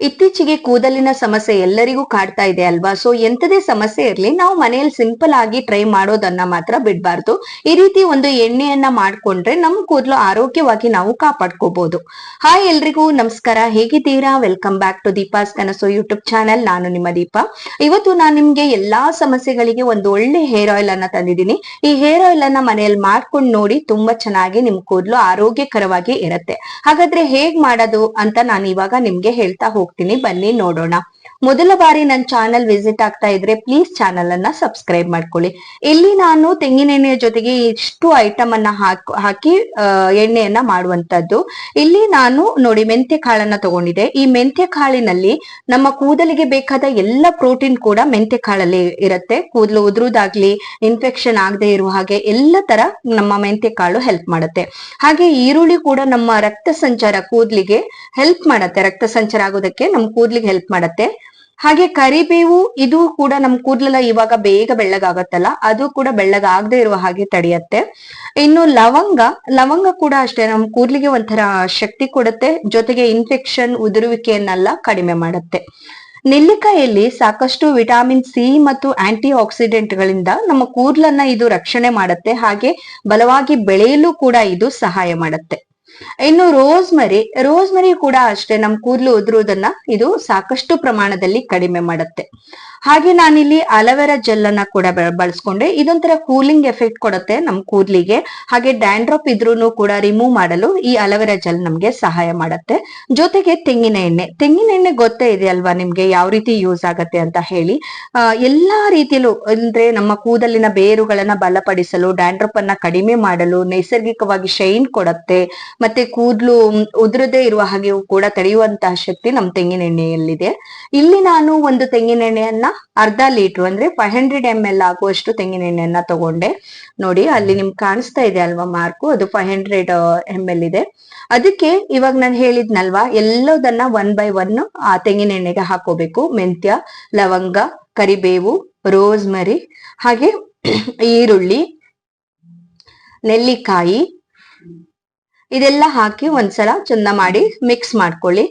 ಇತ್ತೀಚೆಗೆ ಕೂದಲಿನ ಸಮಸ್ಯೆ ಎಲ್ಲರಿಗೂ ಕಾಡ್ತಾ ಇದೆ ಅಲ್ವಾ? ಸೊ ಎಂತದೇ ಸಮಸ್ಯೆ ಇರಲಿ, ನಾವು ಮನೆಯಲ್ಲಿ ಸಿಂಪಲ್ ಆಗಿ ಟ್ರೈ ಮಾಡೋದನ್ನ ಮಾತ್ರ ಬಿಡಬಾರ್ದು. ಈ ರೀತಿ ಒಂದು ಎಣ್ಣೆಯನ್ನ ಮಾಡ್ಕೊಂಡ್ರೆ ನಮ್ಮ ಕೂದಲು ಆರೋಗ್ಯವಾಗಿ ನಾವು ಕಾಪಾಡ್ಕೋಬಹುದು ಹಾಯ್ ಎಲ್ರಿಗೂ, ನಮಸ್ಕಾರ. ಹೇಗಿದ್ದೀರಾ? ವೆಲ್ಕಮ್ ಬ್ಯಾಕ್ ಟು ದೀಪಾಸ್ ಕನಸು ಯೂಟ್ಯೂಬ್ ಚಾನೆಲ್ ನಾನು ನಿಮ್ಮ ದೀಪ. ಇವತ್ತು ನಾನು ನಿಮ್ಗೆ ಎಲ್ಲಾ ಸಮಸ್ಯೆಗಳಿಗೆ ಒಂದು ಒಳ್ಳೆ ಹೇರ್ ಆಯಿಲ್ ಅನ್ನ ತಂದಿದ್ದೀನಿ. ಈ ಹೇರ್ ಆಯಿಲ್ ಅನ್ನ ಮನೆಯಲ್ಲಿ ಮಾಡ್ಕೊಂಡು ನೋಡಿ ತುಂಬಾ ಚೆನ್ನಾಗಿ ನಿಮ್ ಕೂದಲು ಆರೋಗ್ಯಕರವಾಗಿ ಇರುತ್ತೆ. ಹಾಗಾದ್ರೆ ಹೇಗ್ ಮಾಡೋದು ಅಂತ ನಾನು ಇವಾಗ ನಿಮ್ಗೆ ಹೇಳ್ತಾ ಹೋಗ್ತೀನಿ. ಬನ್ನಿ ನೋಡೋಣ. ಮೊದಲ ಬಾರಿ ನನ್ನ ಚಾನಲ್ ವಿಸಿಟ್ ಆಗ್ತಾ ಇದ್ರೆ ಪ್ಲೀಸ್ ಚಾನಲ್ ಅನ್ನ ಸಬ್ಸ್ಕ್ರೈಬ್ ಮಾಡ್ಕೊಳ್ಳಿ. ಇಲ್ಲಿ ನಾನು ತೆಂಗಿನೆಣ್ಣೆಯ ಜೊತೆಗೆ ಇಷ್ಟು ಐಟಮ್ ಅನ್ನ ಹಾಕ್ ಎಣ್ಣೆಯನ್ನ ಮಾಡುವಂತದ್ದು ಇಲ್ಲಿ ನಾನು ನೋಡಿ ಮೆಂತ್ಯ ಕಾಳನ್ನ ತಗೊಂಡಿದ್ದೆ. ಈ ಮೆಂತ್ಯ ಕಾಳಿನಲ್ಲಿ ನಮ್ಮ ಕೂದಲಿಗೆ ಬೇಕಾದ ಎಲ್ಲ ಪ್ರೋಟೀನ್ ಕೂಡ ಮೆಂತ್ಯ ಕಾಳಲ್ಲಿ ಇರುತ್ತೆ. ಕೂದಲು ಉದುರುದಾಗ್ಲಿ ಇನ್ಫೆಕ್ಷನ್ ಆಗದೆ ಇರುವ ಹಾಗೆ ಎಲ್ಲ ತರ ನಮ್ಮ ಮೆಂತ್ಯ ಕಾಳು ಹೆಲ್ಪ್ ಮಾಡುತ್ತೆ. ಹಾಗೆ ಈರುಳ್ಳಿ ಕೂಡ ನಮ್ಮ ರಕ್ತ ಸಂಚಾರ ಕೂದಲಿಗೆ ಹೆಲ್ಪ್ ಮಾಡುತ್ತೆ. ರಕ್ತ ಸಂಚಾರ ಆಗೋದಕ್ಕೆ ನಮ್ಮ ಕೂದಲಿಗೆ ಹೆಲ್ಪ್ ಮಾಡುತ್ತೆ. ಹಾಗೆ ಕರಿಬೇವು ಇದು ಕೂಡ ನಮ್ ಕೂದಲೆಲ್ಲ ಇವಾಗ ಬೇಗ ಬೆಳ್ಳಗಾಗತ್ತಲ್ಲ, ಅದು ಕೂಡ ಬೆಳ್ಳಗಾಗದೆ ಇರುವ ಹಾಗೆ ತಡೆಯತ್ತೆ. ಇನ್ನು ಲವಂಗ ಲವಂಗ ಕೂಡ ಅಷ್ಟೇ, ನಮ್ ಕೂದಲಿಗೆ ಒಂಥರ ಶಕ್ತಿ ಕೊಡುತ್ತೆ, ಜೊತೆಗೆ ಇನ್ಫೆಕ್ಷನ್ ಉದುರುವಿಕೆಯನ್ನೆಲ್ಲ ಕಡಿಮೆ ಮಾಡುತ್ತೆ. ನೆಲ್ಲಿಕಾಯಲ್ಲಿ ಸಾಕಷ್ಟು ವಿಟಮಿನ್ ಸಿ ಮತ್ತು ಆಂಟಿ ಆಕ್ಸಿಡೆಂಟ್ ಗಳಿಂದ ನಮ್ಮ ಕೂದಲನ್ನ ಇದು ರಕ್ಷಣೆ ಮಾಡುತ್ತೆ, ಹಾಗೆ ಬಲವಾಗಿ ಬೆಳೆಯಲು ಕೂಡ ಇದು ಸಹಾಯ ಮಾಡುತ್ತೆ. ಇನ್ನು ರೋಸ್ಮರಿ ರೋಸ್ಮರಿ ಕೂಡ ಅಷ್ಟೇ ನಮ್ ಕೂದಲು ಉದುರುವುದನ್ನ ಇದು ಸಾಕಷ್ಟು ಪ್ರಮಾಣದಲ್ಲಿ ಕಡಿಮೆ ಮಾಡುತ್ತೆ. ಹಾಗೆ ನಾನಿಲ್ಲಿ ಅಲವೆರಾ ಜೆಲ್ ಅನ್ನ ಕೂಡ ಬಳಸ್ಕೊಂಡೆ. ಇದೊಂಥರ ಕೂಲಿಂಗ್ ಎಫೆಕ್ಟ್ ಕೊಡುತ್ತೆ ನಮ್ ಕೂದಲಿಗೆ. ಹಾಗೆ ಡ್ಯಾಂಡ್ರಾಪ್ ಇದ್ರೂನು ಕೂಡ ರಿಮೂವ್ ಮಾಡಲು ಈ ಅಲವೆರಾ ಜೆಲ್ ನಮ್ಗೆ ಸಹಾಯ ಮಾಡುತ್ತೆ. ಜೊತೆಗೆ ತೆಂಗಿನ ಎಣ್ಣೆ. ತೆಂಗಿನ ಎಣ್ಣೆ ಗೊತ್ತೇ ಇದೆ ಅಲ್ವಾ ನಿಮ್ಗೆ ಯಾವ ರೀತಿ ಯೂಸ್ ಆಗತ್ತೆ ಅಂತ ಹೇಳಿ. ಎಲ್ಲಾ ರೀತಿಯಲ್ಲೂ ಅಂದ್ರೆ ನಮ್ಮ ಕೂದಲಿನ ಬೇರುಗಳನ್ನ ಬಲಪಡಿಸಲು ಡ್ಯಾಂಡ್ರಪ್ ಅನ್ನ ಕಡಿಮೆ ಮಾಡಲು, ನೈಸರ್ಗಿಕವಾಗಿ ಶೈನ್ ಕೊಡುತ್ತೆ. ಮತ್ತೆ ಕೂದಲು ಉದುರದೇ ಇರುವ ಹಾಗೆಯೂ ಕೂಡ ತಡೆಯುವಂತಹ ಶಕ್ತಿ ನಮ್ ತೆಂಗಿನ ಎಣ್ಣೆಯಲ್ಲಿದೆ. ಇಲ್ಲಿ ನಾನು ಒಂದು ತೆಂಗಿನ ಎಣ್ಣೆಯನ್ನ ಅರ್ಧ ಲೀಟರ್ ಅಂದ್ರೆ ಫೈವ್ ಹಂಡ್ರೆಡ್ ಎಂ ಎಲ್ ಆಗುವಷ್ಟು ತೆಂಗಿನ ಎಣ್ಣೆಯನ್ನ ತಗೊಂಡೆ. ನೋಡಿ ಅಲ್ಲಿ ನಿಮ್ಗೆ ಕಾಣಿಸ್ತಾ ಇದೆ ಅಲ್ವಾ ಮಾರ್ಕು? ಅದು ಫೈವ್ ಹಂಡ್ರೆಡ್ ಎಂ ಎಲ್ ಇದೆ. ಅದಕ್ಕೆ ಇವಾಗ ನಾನು ಹೇಳಿದ್ನಲ್ವಾ, ಎಲ್ಲದನ್ನ ಒನ್ ಬೈ ಒನ್ ಆ ತೆಂಗಿನ ಎಣ್ಣೆಗೆ ಹಾಕೋಬೇಕು. ಮೆಂತ್ಯ, ಲವಂಗ, ಕರಿಬೇವು, ರೋಸ್ಮರಿ, ಹಾಗೆ ಈರುಳ್ಳಿ, ನೆಲ್ಲಿಕಾಯಿ ಇದೆಲ್ಲ ಹಾಕಿ ಒಂದ್ಸಲ ಚಂದ ಮಾಡಿ ಮಿಕ್ಸ್ ಮಾಡ್ಕೊಳ್ಳಿ.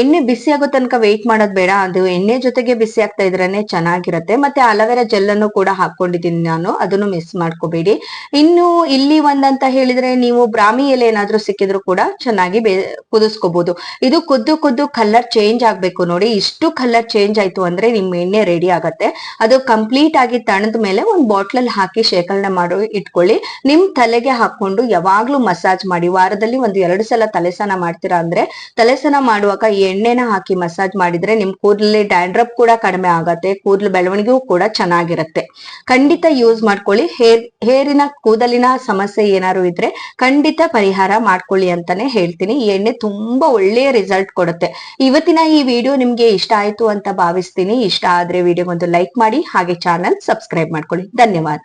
ಎಣ್ಣೆ ಬಿಸಿ ಆಗೋ ತನಕ ವೆಯ್ಟ್ ಮಾಡೋದ್ ಬೇಡ. ಅದು ಎಣ್ಣೆ ಜೊತೆಗೆ ಬಿಸಿ ಆಗ್ತಾ ಇದ್ರೇನೆ ಚೆನ್ನಾಗಿರುತ್ತೆ. ಮತ್ತೆ ಅಲವೆರಾ ಜೆಲ್ ಅನ್ನು ಕೂಡ ಹಾಕೊಂಡಿದ್ದೀನಿ ನಾನು. ಅದನ್ನು ಮಿಸ್ ಮಾಡ್ಕೋಬೇಡಿ. ಇನ್ನು ಇಲ್ಲಿ ಒಂದಂತ ಹೇಳಿದ್ರೆ ನೀವು ಬ್ರಾಹ್ಮಿ ಎಲೆ ಏನಾದ್ರೂ ಸಿಕ್ಕಿದ್ರು ಕೂಡ ಚೆನ್ನಾಗಿ ಬೇ ಕುದಿಸ್ಕೋಬಹುದು ಇದು ಕುದ್ದು ಕುದ್ದು ಕಲರ್ ಚೇಂಜ್ ಆಗ್ಬೇಕು ನೋಡಿ. ಇಷ್ಟು ಕಲರ್ ಚೇಂಜ್ ಆಯ್ತು ಅಂದ್ರೆ ನಿಮ್ ಎಣ್ಣೆ ರೆಡಿ ಆಗತ್ತೆ. ಅದು ಕಂಪ್ಲೀಟ್ ಆಗಿ ತಣದ ಮೇಲೆ ಒಂದ್ ಬಾಟ್ಲಲ್ಲಿ ಹಾಕಿ ಶೇಖರಣೆ ಮಾಡಿ, ಇಟ್ಕೊಳ್ಳಿ. ನಿಮ್ ತಲೆಗೆ ಹಾಕೊಂಡು ಯಾವಾಗ್ಲೂ ಮಸಾಜ್ ಮಾಡಿ ವಾರದಲ್ಲಿ ಒಂದು ಎರಡು ಸಲ ತಲೆ ಸ್ನಾನ ಮಾಡ್ತೀರಾ ಅಂದ್ರೆ ತಲೆ ಸ್ನಾನ ಮಾಡುವಾಗ ಈ ಎಣ್ಣೆನ ಹಾಕಿ ಮಸಾಜ್ ಮಾಡಿದ್ರೆ ನಿಮ್ ಕೂದಲಲ್ಲಿ ಡ್ಯಾಂಡ್ರಪ್ ಕೂಡ ಕಡಿಮೆ ಆಗತ್ತೆ, ಕೂದಲು ಬೆಳವಣಿಗೆಯೂ ಕೂಡ ಚೆನ್ನಾಗಿರುತ್ತೆ. ಖಂಡಿತ ಯೂಸ್ ಮಾಡ್ಕೊಳ್ಳಿ. ಹೇರ್, ಹೇರಿನ ಕೂದಲಿನ ಸಮಸ್ಯೆ ಏನಾದ್ರು ಇದ್ರೆ ಖಂಡಿತ ಪರಿಹಾರ ಮಾಡ್ಕೊಳ್ಳಿ ಅಂತಾನೆ ಹೇಳ್ತೀನಿ. ಈ ಎಣ್ಣೆ ತುಂಬಾ ಒಳ್ಳೆಯ ರಿಸಲ್ಟ್ ಕೊಡುತ್ತೆ. ಇವತ್ತಿನ ಈ ವಿಡಿಯೋ ನಿಮ್ಗೆ ಇಷ್ಟ ಆಯ್ತು ಅಂತ ಭಾವಿಸ್ತೀನಿ. ಇಷ್ಟ ಆದ್ರೆ ವಿಡಿಯೋಗೊಂದು ಲೈಕ್ ಮಾಡಿ, ಹಾಗೆ ಚಾನಲ್ ಸಬ್ಸ್ಕ್ರೈಬ್ ಮಾಡ್ಕೊಳ್ಳಿ. ಧನ್ಯವಾದ.